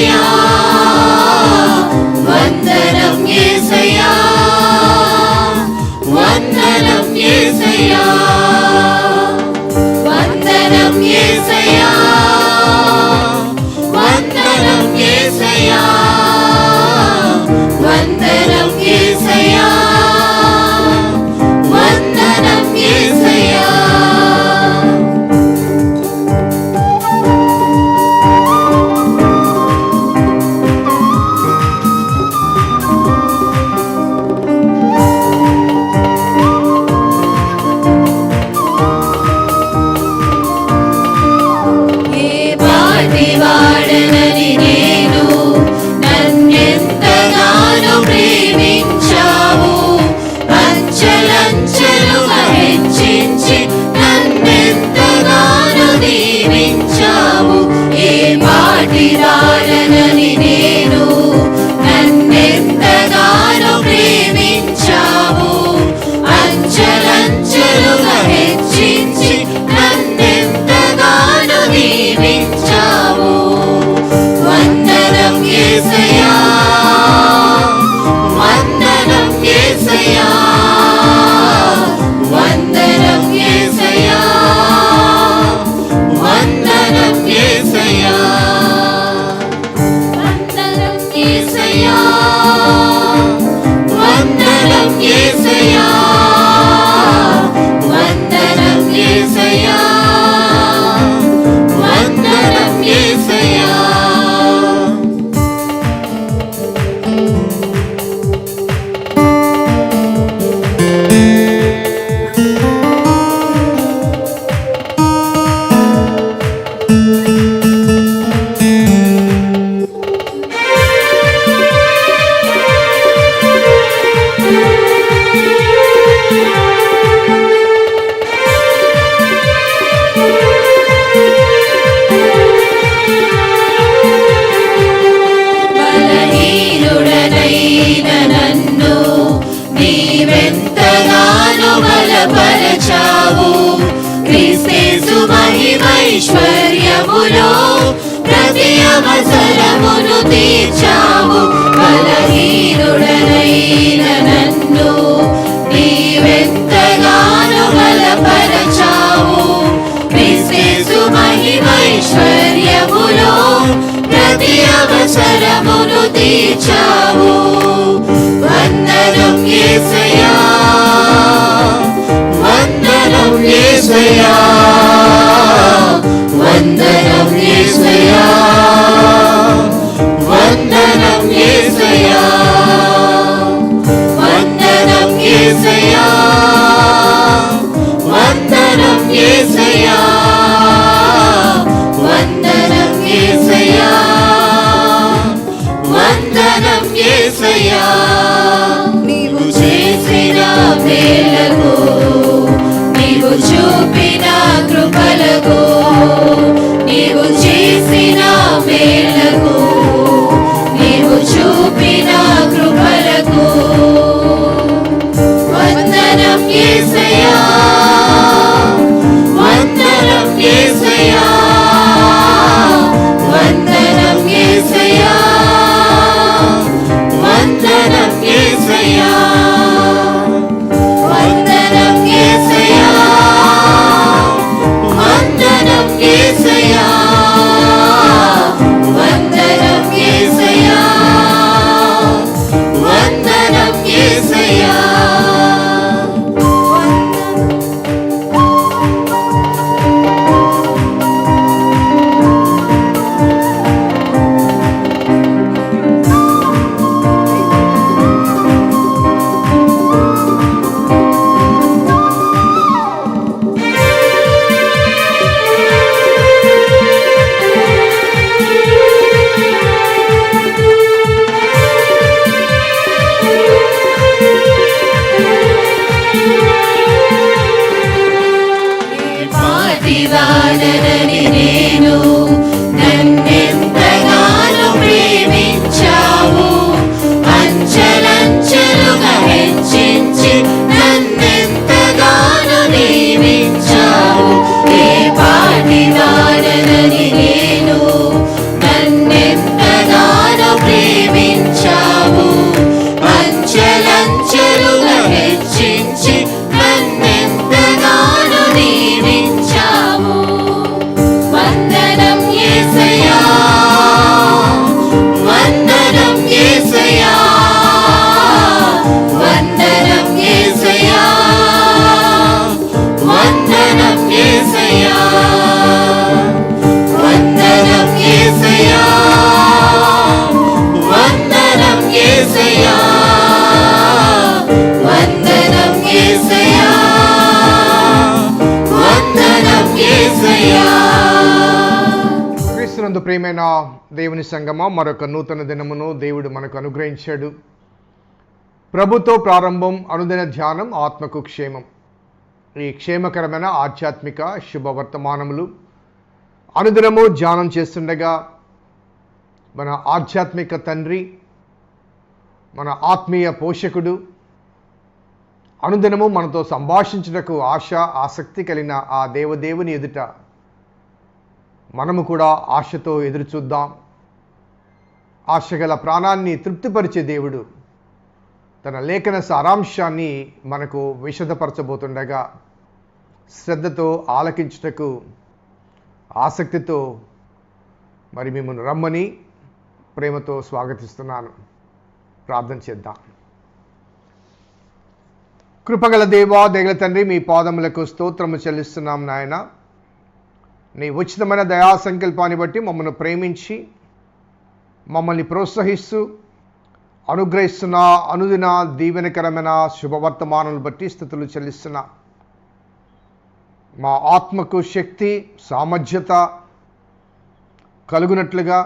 Zion. ఇచ్చావు వందనం ఏసయ్యా. వందనం ఏసయ్యా. వందనం ఏసయ్యా. వందనం ఏసయ్యా. వందనం ఏసయ్యా. నీవు చేసిన మేలకు దేవుని సంగమా మరొక నూతన దినమును దేవుడు మనకు అనుగ్రహించాడు. ప్రభుతో ప్రారంభం అనుదిన ధ్యానం ఆత్మకు క్షేమం. ఈ క్షేమకరమైన ఆధ్యాత్మిక శుభవర్తమానములు. అనుదినము ధ్యానం చేస్తుండగా మన ఆధ్యాత్మిక తండ్రి మన ఆత్మీయ పోషకుడు అనుదినము మనతో సంభాషించుటకు ఆశ ఆసక్తి కలిగిన ఆ దేవదేవుని ఎదుట మనము కూడా ఆశతో ఎదురు చూద్దాం. ఆశగల ప్రాణాన్ని తృప్తిపరిచే దేవుడు తన లేఖన సారాంశాన్ని మనకు విషదపరచబోతుండగా శ్రద్ధతో ఆలకించుటకు ఆసక్తితో మరి మిమ్మల్ని రమ్మని ప్రేమతో స్వాగతిస్తున్నాను. ప్రార్థన చేద్దాం. కృపగల దేవా దేగల తండ్రి మీ పాదములకు స్తోత్రము చెల్లిస్తున్నాం నాయన. నీ ఉచితమైన దయా సంకల్పాన్ని బట్టి మమ్మల్ని ప్రేమించి మమ్మల్ని ప్రోత్సహిస్తూ అనుగ్రహిస్తున్న అనుదిన దీవెనకరమైన శుభవర్తమానాలను బట్టి స్థుతులు చెల్లిస్తున్నా మా ఆత్మకు శక్తి సామర్థ్యత కలుగునట్లుగా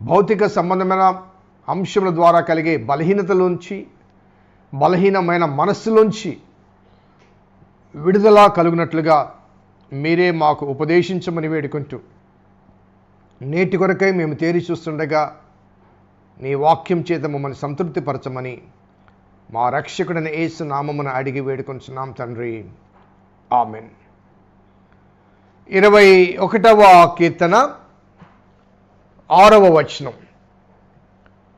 భౌతిక సంబంధమైన అంశముల ద్వారా కలిగే బలహీనతలోంచి బలహీనమైన మనస్సులోంచి విడుదల కలుగునట్లుగా మీరే మాకు ఉపదేశించమని వేడుకుంటూ నేటి కొరకై మేము తేరి చూస్తుండగా నీ వాక్యం చేత మమ్మల్ని సంతృప్తిపరచమని మా రక్షకుడైన ఏసు నామమున అడిగి వేడుకొంచున్నాం తండ్రి. ఆమెన్. ఇరవై ఒకటవ కీర్తన ఆరవ వచనం.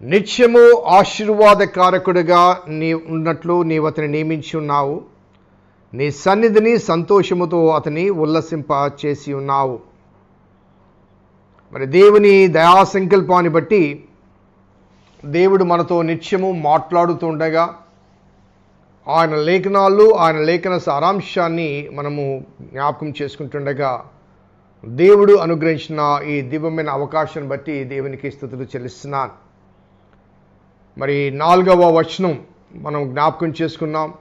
నిత్యము ఆశీర్వాదకారకుడిగా నీ ఉన్నట్లు నీవు అతని నియమించి ఉన్నావు. నీ సన్నిధిని సంతోషముతో అతని ఉల్లసింప చేసి ఉన్నావు. మరి దేవుని దయా సంకల్పాన్ని బట్టి దేవుడు మనతో నిత్యము మాట్లాడుతుండగా ఆయన లేఖనాలు ఆయన లేఖన సారాంశాన్ని మనము జ్ఞాపకం చేసుకుంటుండగా దేవుడు అనుగ్రహించిన ఈ దివ్యమైన అవకాశాన్ని బట్టి దేవునికి స్థుతులు చెల్లిస్తున్నాను. మరి నాలుగవ వచనం మనం జ్ఞాపకం చేసుకున్నాం.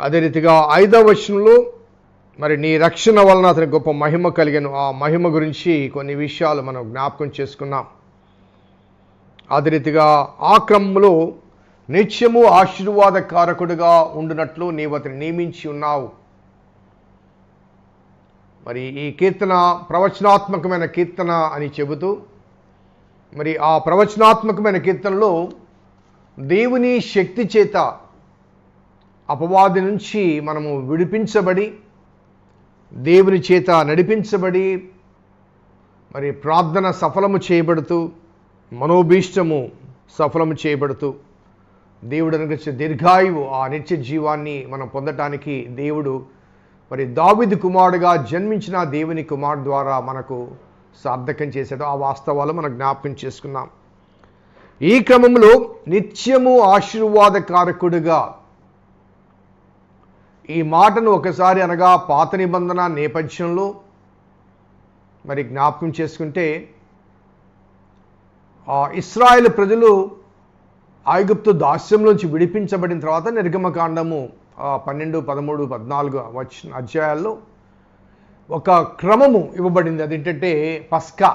అదే రీతిగా ఐదవ వచనంలో మరి నీ రక్షణ వలన అతని గొప్ప మహిమ కలిగాను. ఆ మహిమ గురించి కొన్ని విషయాలు మనం జ్ఞాపకం చేసుకున్నాం. అదే రీతిగా ఆ క్రమంలో నిత్యము ఆశీర్వాదకారకుడిగా ఉండినట్లు నీవు అతని నియమించి ఉన్నావు. మరి ఈ కీర్తన ప్రవచనాత్మకమైన కీర్తన అని చెబుతూ మరి ఆ ప్రవచనాత్మకమైన కీర్తనలో దేవుని శక్తి చేత అపవాది నుంచి మనము విడిపించబడి దేవుని చేత నడిపించబడి మరి ప్రార్థన సఫలము చేయబడుతూ మనోభీష్టము సఫలము చేయబడుతూ దేవుడు అనుగ్రహించే దీర్ఘాయువు ఆ నిత్య జీవాన్ని మనం పొందటానికి దేవుడు మరి దావిది కుమారుడుగా జన్మించిన దేవుని కుమారుడు ద్వారా మనకు సార్థకం చేశాడు. ఆ వాస్తవాలు మనం జ్ఞాపకం చేసుకున్నాం. ఈ క్రమంలో నిత్యము ఆశీర్వాదకారకుడుగా ఈ మాటను ఒకసారి అనగా పాత నిబంధన నేపథ్యంలో మరి జ్ఞాపకం చేసుకుంటే ఇస్రాయేల్ ప్రజలు ఐగుప్తు దాస్యంలోంచి విడిపించబడిన తర్వాత నిర్గమకాండము పన్నెండు పదమూడు పద్నాలుగు వచ్చిన అధ్యాయాల్లో ఒక క్రమము ఇవ్వబడింది. అదేంటంటే పస్కా.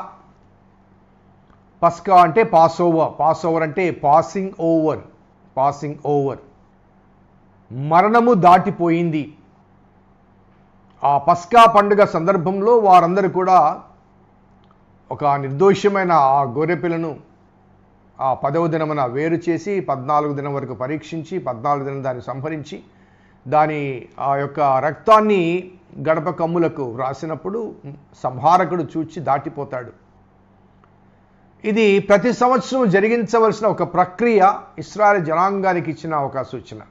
పస్కా అంటే పాస్ ఓవర్ పాస్ ఓవర్ అంటే పాసింగ్ ఓవర్ పాసింగ్ ఓవర్ మరణము దాటిపోయింది. ఆ పస్కా పండుగ సందర్భంలో వారందరూ కూడా ఒక నిర్దోషమైన ఆ గొర్రెపిల్లను ఆ పదవ దినమున వేరు చేసి పద్నాలుగు దినం వరకు పరీక్షించి పద్నాలుగు దినం దాన్ని సంహరించి దాని ఆ యొక్క రక్తాన్ని గడప కమ్ములకు రాసినప్పుడు సంహారకుడు చూచి దాటిపోతాడు. ఇది ప్రతి సంవత్సరం జరిగించవలసిన ఒక ప్రక్రియ ఇస్రాయల్ జనాంగానికి ఇచ్చిన ఒక సూచన.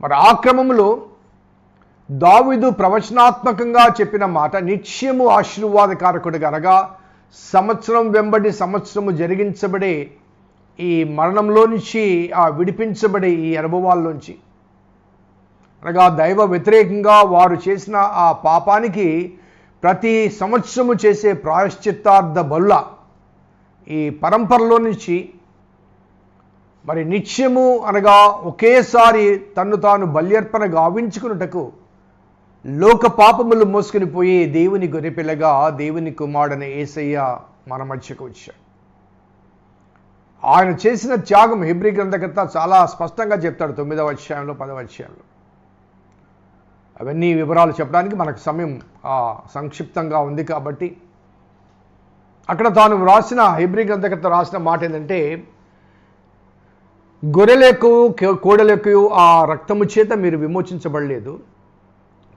మరి ఆ క్రమంలో దావిదు ప్రవచనాత్మకంగా చెప్పిన మాట నిత్యము ఆశీర్వాదకారకుడు అనగా సంవత్సరం వెంబడి సంవత్సరము జరిగించబడే ఈ మరణంలో నుంచి ఆ విడిపించబడే ఈ అనుభవాల్లోంచి. అనగా దైవ వ్యతిరేకంగా వారు చేసిన ఆ పాపానికి ప్రతి సంవత్సరము చేసే ప్రాయశ్చిత్తార్థ బల్ల ఈ పరంపరలో నుంచి మరి నిత్యము అనగా ఒకేసారి తన్ను తాను బల్యర్పణ గావించుకున్నటకు లోక పాపములు మోసుకుని పోయి దేవుని గొరిపిల్లగా దేవుని కుమారుడని ఏసయ్య మన మధ్యకు వచ్చాడు. ఆయన చేసిన త్యాగం హిబ్రి గ్రంథకర్త చాలా స్పష్టంగా చెప్తాడు తొమ్మిదవ అధ్యాయంలో పదవ అధ్యాయంలో. అవన్నీ వివరాలు చెప్పడానికి మనకు సమయం సంక్షిప్తంగా ఉంది కాబట్టి. అక్కడ తాను వ్రాసిన హెబ్రి గ్రంథకర్త రాసిన మాట ఏంటంటే గొర్రెలకు కోడలకు ఆ రక్తము చేత మీరు విమోచించబడలేదు.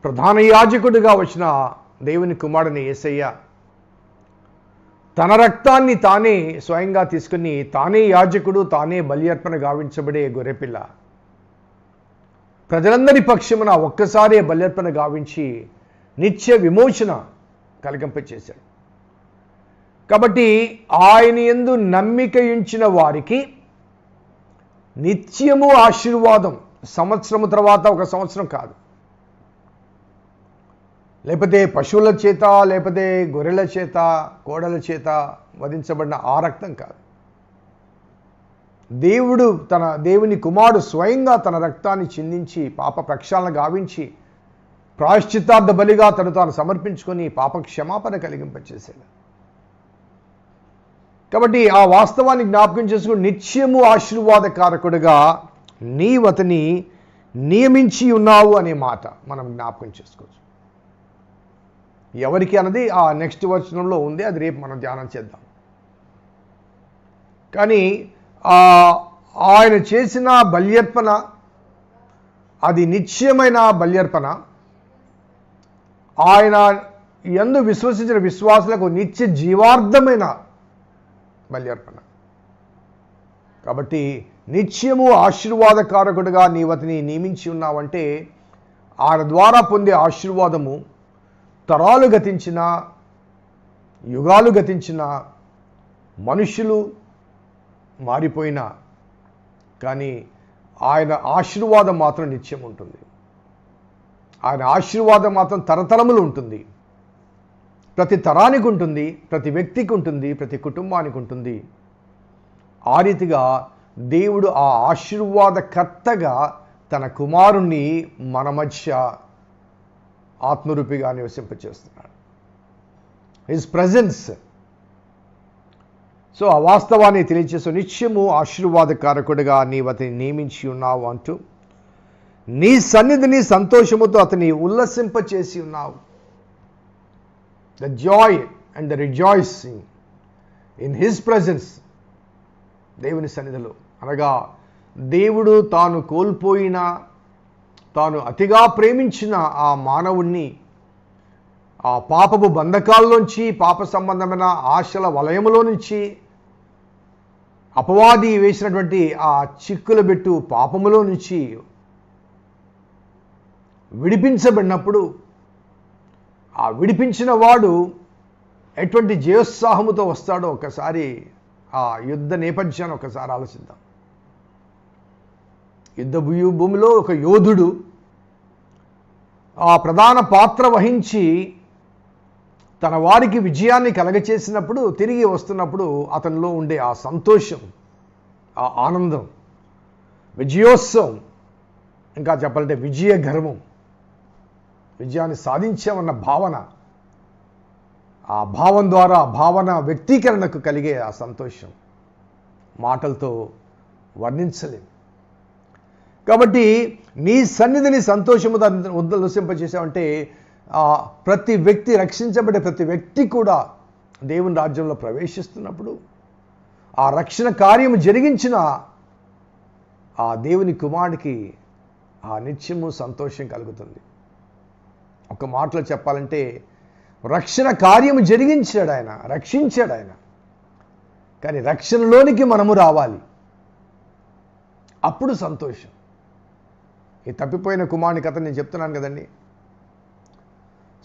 ప్రధాన యాజకుడిగా వచ్చిన దేవుని కుమారుని ఏసయ్య తన రక్తాన్ని తానే స్వయంగా తీసుకుని తానే యాజకుడు తానే బలి అర్పణ గావించబడే గొర్రెపిల్ల. ప్రజలందరి పక్షమున ఒక్కసారే బల్యర్పణ గావించి నిత్య విమోచన కలిగింపచేశాడు. కాబట్టి ఆయన ఎందు నమ్మిక ఉంచిన వారికి నిత్యము ఆశీర్వాదం. సంవత్సరము తర్వాత ఒక సంవత్సరం కాదు. లేకపోతే పశువుల చేత లేకపోతే గొర్రెల చేత కోడల చేత వధించబడిన ఆ రక్తం కాదు. దేవుడు తన దేవుని కుమారుడు స్వయంగా తన రక్తాన్ని చిందించి పాప ప్రక్షాళన గావించి ప్రాశ్చిత్తార్థ బలిగా తను తాను సమర్పించుకొని పాప క్షమాపణ కలిగింపచేశాడు. కాబట్టి ఆ వాస్తవాన్ని జ్ఞాపకం చేసుకుని నిత్యము ఆశీర్వాదకారకుడుగా నీవు అతని నియమించి ఉన్నావు అనే మాట మనం జ్ఞాపకం చేసుకోవచ్చు. ఎవరికి అన్నది ఆ నెక్స్ట్ వచనంలో ఉంది అది రేపు మనం ధ్యానం చేద్దాం. కానీ ఆయన చేసిన బల్యర్పణ అది నిశ్చయమైన బల్యర్పణ ఆయన ఎందు విశ్వసించిన విశ్వాసులకు నిత్య జీవార్థమైన బల్యర్పణ కాబట్టి నిత్యము ఆశీర్వాదకారకుడుగా నీవు నియమించి ఉన్నావంటే ఆయన ద్వారా పొందే ఆశీర్వాదము తరాలు గతించిన యుగాలు గతించిన మనుషులు మారిపోయినా కానీ ఆయన ఆశీర్వాదం మాత్రం నిత్యం ఉంటుంది. ఆయన ఆశీర్వాదం మాత్రం తరతరములు ఉంటుంది. ప్రతి తరానికి ఉంటుంది ప్రతి వ్యక్తికి ఉంటుంది ప్రతి కుటుంబానికి ఉంటుంది. ఆ రీతిగా దేవుడు ఆ ఆశీర్వాదకర్తగా తన కుమారుణ్ణి మన మధ్య ఆత్మరూపిగా నివసింపచేస్తున్నాడు. హిజ్ ప్రజెన్స్ సో ఆ వాస్తవాన్ని తెలియచేస్తూ నిత్యము ఆశీర్వాదకారకుడిగా నీవు అతని నియమించి ఉన్నావు అంటూ నీ సన్నిధిని సంతోషముతో అతని ఉల్లసింపచేసి ఉన్నావు. The joy and the rejoicing in his presence దేవుని సన్నిధిలో. అనగా దేవుడు తాను కోల్పోయిన తాను అతిగా ప్రేమించిన ఆ మానవుణ్ణి ఆ పాపపు బంధకాల్లోంచి పాప సంబంధమైన ఆశల వలయములో నుంచి అపవాది వేసినటువంటి ఆ చిక్కుల బెట్టు పాపములో నుంచి విడిపించబడినప్పుడు ఆ విడిపించిన వాడు ఎటువంటి జయోత్సాహముతో వస్తాడో ఒకసారి ఆ యుద్ధ నేపథ్యాన్ని ఒకసారి ఆలోచిద్దాం. యుద్ధ భూమిలో ఒక యోధుడు ఆ ప్రధాన పాత్ర వహించి తన వారికి విజయాన్ని కలగచేసినప్పుడు తిరిగి వస్తున్నప్పుడు అతనిలో ఉండే ఆ సంతోషం ఆ ఆనందం విజయోత్సవం ఇంకా చెప్పాలంటే విజయ గర్వం విజయాన్ని సాధించామన్న భావన ఆ భావం ద్వారా భావన వ్యక్తీకరణకు కలిగే ఆ సంతోషం మాటలతో వర్ణించలేము కాబట్టి నీ సన్నిధిని సంతోషముతో ఉద్దలసింపచేసావంటే ఆ ప్రతి వ్యక్తి రక్షించబడే ప్రతి వ్యక్తి కూడా దేవుని రాజ్యంలో ప్రవేశిస్తున్నప్పుడు ఆ రక్షణ కార్యము జరిగించిన ఆ దేవుని కుమారుడికి ఆ నిత్యము సంతోషం కలుగుతుంది. ఒక మాటలో చెప్పాలంటే రక్షణ కార్యము జరిగించాడు ఆయన రక్షించాడు ఆయన. కానీ రక్షణలోనికి మనము రావాలి. అప్పుడు సంతోషం. ఈ తప్పిపోయిన కుమారుని కథ నేను చెప్తున్నాను కదండి.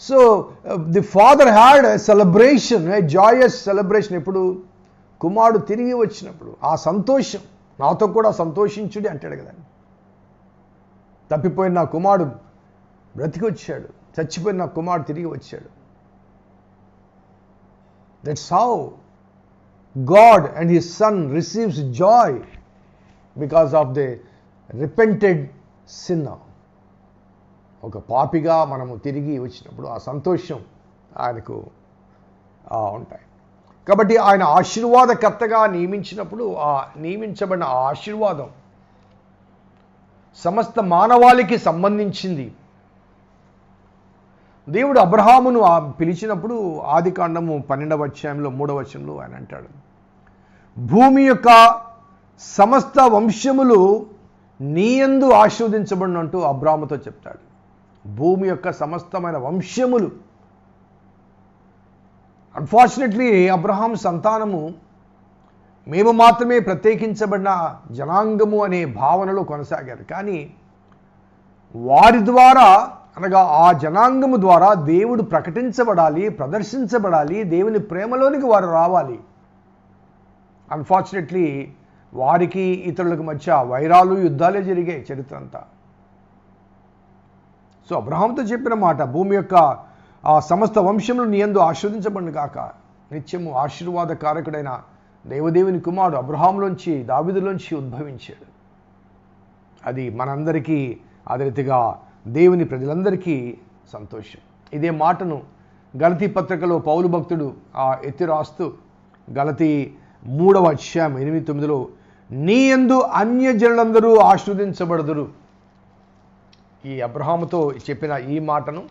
So the father had a celebration a joyous celebration ఎప్పుడు? కుమారుడు తిరిగి వచ్చినప్పుడు. ఆ సంతోషం. నాతో కూడా సంతోషించుడి అంటాడు కదండి. తప్పిపోయిన నా కుమారుడు బ్రతికి వచ్చాడు. చచ్చిపోయిన నా కుమారుడు తిరిగి వచ్చాడు. That's how God and his son receives joy because of the repented sinner ఒక పాపిగా మనము తిరిగి వచ్చినప్పుడు ఆ సంతోషం ఆయనకు ఆ, ఉంటాయి. కాబట్టి ఆయన ఆశీర్వాదకర్తగా నియమించినప్పుడు ఆ నియమించబడిన ఆశీర్వాదం సమస్త మానవాళికి సంబంధించింది. దేవుడు అబ్రహామును ఆ పిలిచినప్పుడు ఆది కాండము పన్నెండవ అధ్యాయంలో మూడవ వచనంలో ఆయన అంటాడు భూమి యొక్క సమస్త వంశములు నీయందు ఆశీర్వదించబడినంటూ అబ్రాముతో చెప్తాడు. భూమి యొక్క సమస్తమైన వంశములు. అన్ఫార్చునేట్లీ అబ్రహాం సంతానము మేము మాత్రమే ప్రత్యేకించబడిన జనాంగము అనే భావనలో కొనసాగారు. కానీ వారి ద్వారా అనగా ఆ జనాంగము ద్వారా దేవుడు ప్రకటించబడాలి ప్రదర్శించబడాలి దేవుని ప్రేమలోనికి వారు రావాలి. అన్ఫార్చునేట్లీ వారికి ఇతరులకు మధ్య వైరాలు యుద్ధాలే జరిగాయి చరిత్ర అంతా సో అబ్రహాంతో చెప్పిన మాట భూమి యొక్క ఆ సమస్త వంశములు నీ యందు కాక నిత్యము ఆశీర్వాద కారకుడైన దేవదేవుని కుమారుడు అబ్రహాంలోంచి దావిదులోంచి ఉద్భవించాడు. అది మనందరికీ అదే రీతిగా దేవుని ప్రజలందరికీ సంతోషం. ఇదే మాటను గలతీ పత్రికలో పౌలు భక్తుడు ఆ ఎత్తి రాస్తూ గలతీ మూడవ అధ్యాయం ఎనిమిది తొమ్మిదిలో నీ ఎందు అన్యజనులందరూ ఆశీర్వదించబడదురు. ఈ అబ్రహాముతో చెప్పిన ఈ మాటను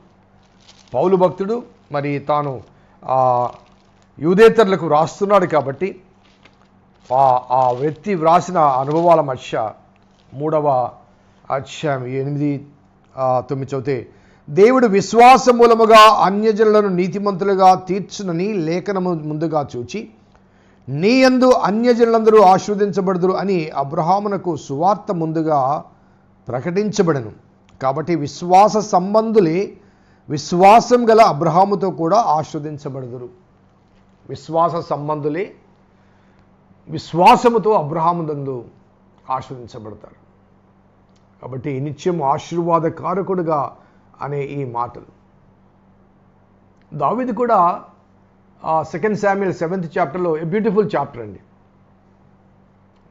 పౌలు భక్తుడు మరి తాను యూదేతరులకు రాస్తున్నాడు కాబట్టి ఆ ఆ వ్యక్తి వ్రాసిన అనుభవాల మధ్య మూడవ అధ్యాయం ఎనిమిది తొమ్మిది చదివితే దేవుడు విశ్వాస మూలముగా అన్యజనులను నీతిమంతులుగా తీర్చునని లేఖనము ముందుగా చూచి నీ యందు అన్యజనులందరూ ఆశీర్వదించబడుదురు అని అబ్రహామునకు సువార్త ముందుగా ప్రకటించబడను. కాబట్టి విశ్వాస సంబంధులే విశ్వాసం గల అబ్రహాముతో కూడా ఆశ్వదించబడదురు విశ్వాస సంబంధులే విశ్వాసముతో అబ్రహాముదందు ఆస్వాదించబడతారు కాబట్టి నిత్యం ఆశీర్వాదకారకుడుగా అనే ఈ మాటలు. దావిది కూడా సెకండ్ శామ్యుల్ సెవెంత్ చాప్టర్లో ఏ బ్యూటిఫుల్ చాప్టర్ అండి.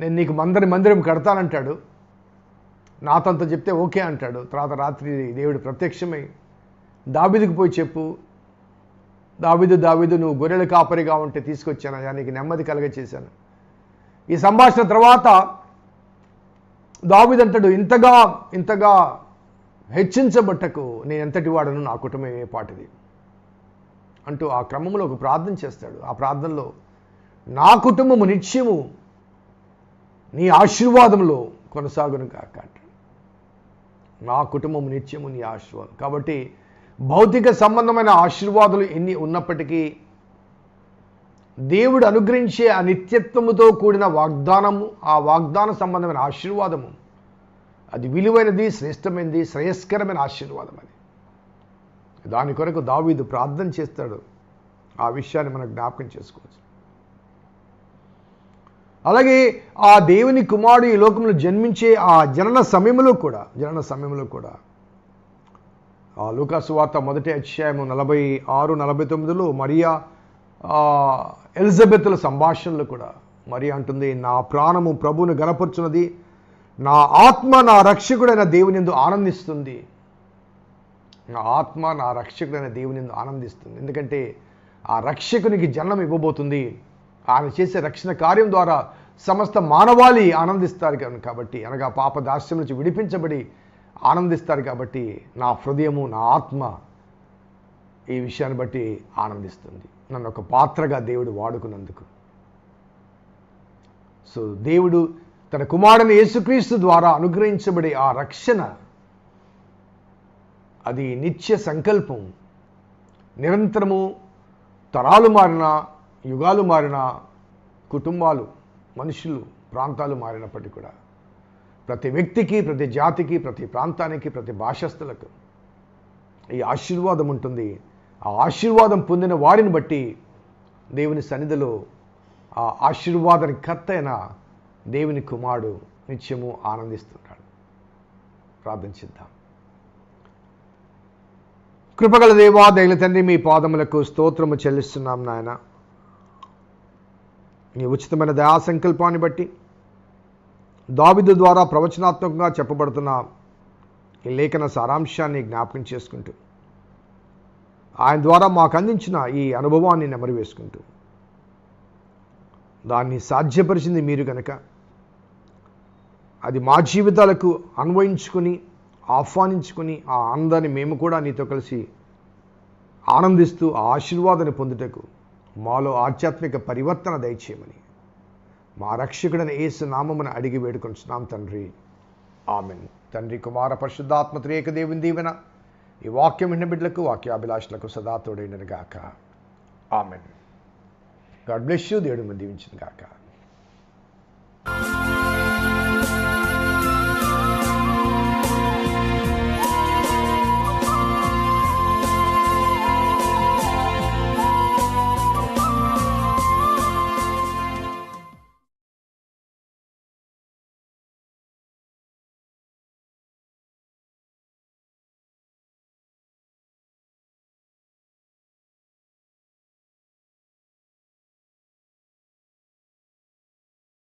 నేను నీకు మందరి మందిరం కడతానంటాడు. నాతంత చెప్తే ఓకే అంటాడు. తర్వాత రాత్రి దేవుడు ప్రత్యక్షమై దాబిదికి పోయి చెప్పు. దాబిదు దాబిదు నువ్వు గొర్రెల కాపరిగా ఉంటే తీసుకొచ్చాను. అయ్యా నీకు నెమ్మది కలగ చేశాను ఈ సంభాషణ తర్వాత దావిదంటాడు ఇంతగా ఇంతగా హెచ్చించబట్టకు నేను ఎంతటి వాడను నా కుటుంబం ఏ పాటిది. అంటూ ఆ క్రమంలో ఒక ప్రార్థన చేస్తాడు. ఆ ప్రార్థనలో నా కుటుంబము నిత్యము నీ ఆశీర్వాదంలో కొనసాగును కాక నా కుటుంబము నిత్యము నీ ఆశీర్వాదం. కాబట్టి భౌతిక సంబంధమైన ఆశీర్వాదాలు ఎన్ని ఉన్నప్పటికీ దేవుడు అనుగ్రహించే ఆ నిత్యత్వముతో కూడిన వాగ్దానము ఆ వాగ్దాన సంబంధమైన ఆశీర్వాదము. అది విలువైనది శ్రేష్టమైనది శ్రేయస్కరమైన ఆశీర్వాదం అది. దాని కొరకు దావీదు ప్రార్థన చేస్తాడు. ఆ విషయాన్ని మనం జ్ఞాపకం చేసుకోవచ్చు. అలాగే ఆ దేవుని కుమారుడు ఈ లోకంలో జన్మించే ఆ జనన సమయంలో కూడా జనన సమయంలో కూడా ఆ లూకాసు వార్త మొదటి అధ్యాయము నలభై ఆరు నలభై తొమ్మిదిలో మరియా ఆ, ఎలిజబెత్ల సంభాషణలు కూడా మరి అంటుంది నా ప్రాణము ప్రభువును గనపరుచున్నది నా ఆత్మ నా రక్షకుడైన దేవుని ఆనందిస్తుంది. నా ఆత్మ నా రక్షకుడైన దేవుని ఆనందిస్తుంది. ఎందుకంటే ఆ రక్షకునికి జన్మం ఇవ్వబోతుంది. ఆయన చేసే రక్షణ కార్యం ద్వారా సమస్త మానవాళి ఆనందిస్తారు కాబట్టి అనగా పాప దాస్యం నుంచి విడిపించబడి ఆనందిస్తారు కాబట్టి నా హృదయము నా ఆత్మ ఈ విషయాన్ని బట్టి ఆనందిస్తుంది. నన్ను ఒక పాత్రగా దేవుడు వాడుకున్నందుకు. సో దేవుడు తన కుమారుని యేసుక్రీస్తు ద్వారా అనుగ్రహించబడే ఆ రక్షణ అది నిత్య సంకల్పం. నిరంతరము తరాలు మారిన యుగాలు మారిన కుటుంబాలు మనుషులు ప్రాంతాలు మారినప్పటికీ కూడా ప్రతి వ్యక్తికి ప్రతి జాతికి ప్రతి ప్రాంతానికి ప్రతి భాషస్థులకు ఈ ఆశీర్వాదం ఉంటుంది. ఆ ఆశీర్వాదం పొందిన వారిని బట్టి దేవుని సన్నిధిలో ఆ ఆశీర్వాదానికి కర్త అయిన దేవుని కుమారుడు నిత్యము ఆనందిస్తున్నాడు ప్రార్థించిద్దాం కృపగల దేవా దైల తండ్రి మీ పాదములకు స్తోత్రము చెల్లిస్తున్నాం నాయన. మీ ఉచితమైన దయా సంకల్పాన్ని బట్టి దావిదు ద్వారా ప్రవచనాత్మకంగా చెప్పబడుతున్న ఈ లేఖన సారాంశాన్ని జ్ఞాపకం చేసుకుంటూ ఆయన ద్వారా మాకు అందించిన ఈ అనుభవాన్ని నెమరు వేసుకుంటూ. దాన్ని సాధ్యపరిచింది మీరు కనుక అది మా జీవితాలకు అన్వయించుకుని ఆహ్వానించుకొని ఆ ఆనందాన్ని మేము కూడా నీతో కలిసి ఆనందిస్తూ ఆ ఆశీర్వాదాన్ని పొందుటకు మాలో ఆధ్యాత్మిక పరివర్తన దయచేయమని మా రక్షకుడైన ఏసు నామమున అడిగి వేడుకొంచున్నాం తండ్రి. ఆమెన్. తండ్రి కుమార పరిశుద్ధాత్మ త్రేక దేవుని దీవెన. ఈ వాక్యం విన్న బిడ్డలకు వాక్యాభిలాషులకు సదా తోడైనను గాక. ఆమెన్. గాడ్ బ్లెస్ యూ దేవుడు దీవించిన గాక.